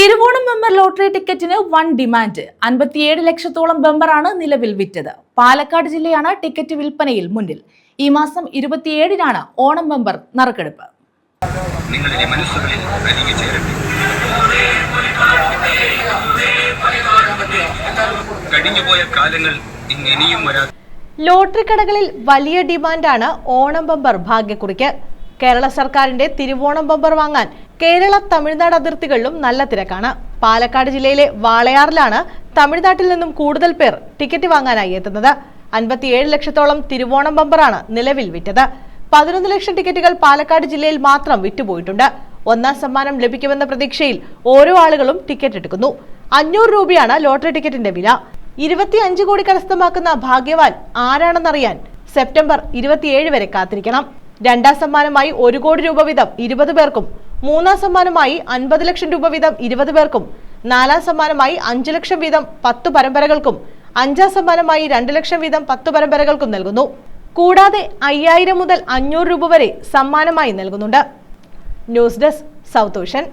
Thiruvonam bumper lottery ടിക്കറ്റിന് one demand അൻപത്തിയേഴ് ലക്ഷത്തോളം മെമ്പറാണ് നിലവിൽ വിറ്റത്. പാലക്കാട് ജില്ലയാണ് ടിക്കറ്റ് വിൽപ്പനയിൽ മുന്നിൽ. ഈ മാസം ഇരുപത്തിയേഴിനാണ് ഓണം ബമ്പർ നറുക്കെടുപ്പ്. നിങ്ങളുടെ മനസ്സുകളിൽ അരികെ ചേരട്ടെ. കഴിഞ്ഞുപോയ കാലങ്ങൾ ഇനിയും വരാ ലോട്ടറി കടകളിൽ വലിയ ഡിമാൻഡാണ് ഓണം ബമ്പർ ഭാഗ്യക്കുറിക്ക്. കേരള സർക്കാരിന്റെ തിരുവോണം ബമ്പർ വാങ്ങാൻ കേരള തമിഴ്നാട് അതിർത്തികളിലും നല്ല തിരക്കാണ്. പാലക്കാട് ജില്ലയിലെ വാളയാറിലാണ് തമിഴ്നാട്ടിൽ നിന്നും കൂടുതൽ പേർ ടിക്കറ്റ് വാങ്ങാനായി എത്തുന്നത്. അൻപത്തിയേഴ് ലക്ഷത്തോളം തിരുവോണം ബമ്പറാണ് നിലവിൽ വിറ്റത്. പതിനൊന്ന് ലക്ഷം ടിക്കറ്റുകൾ പാലക്കാട് ജില്ലയിൽ മാത്രം വിറ്റുപോയിട്ടുണ്ട്. ഒന്നാം സമ്മാനം ലഭിക്കുമെന്ന പ്രതീക്ഷയിൽ ഓരോ ആളുകളും ടിക്കറ്റ് എടുക്കുന്നു. അഞ്ഞൂറ് രൂപയാണ് ലോട്ടറി ടിക്കറ്റിന്റെ വില. ഇരുപത്തിയഞ്ച് കോടി കരസ്ഥമാക്കുന്ന ഭാഗ്യവാൻ ആരാണെന്നറിയാൻ സെപ്റ്റംബർ ഇരുപത്തിയേഴ് വരെ കാത്തിരിക്കണം. രണ്ടാം സമ്മാനമായി ഒരു കോടി രൂപ വീതം ഇരുപത് പേർക്കും മൂന്നാം സമ്മാനമായി അൻപത് ലക്ഷം രൂപ വീതം ഇരുപത് പേർക്കും നാലാം സമ്മാനമായി അഞ്ചു ലക്ഷം വീതം പത്ത് പരമ്പരകൾക്കും അഞ്ചാം സമ്മാനമായി രണ്ട് ലക്ഷം വീതം പത്ത് പരമ്പരകൾക്കും നൽകുന്നു. കൂടാതെ അയ്യായിരം മുതൽ അഞ്ഞൂറ് രൂപ വരെ സമ്മാനമായി നൽകുന്നുണ്ട്. News desk south Ocean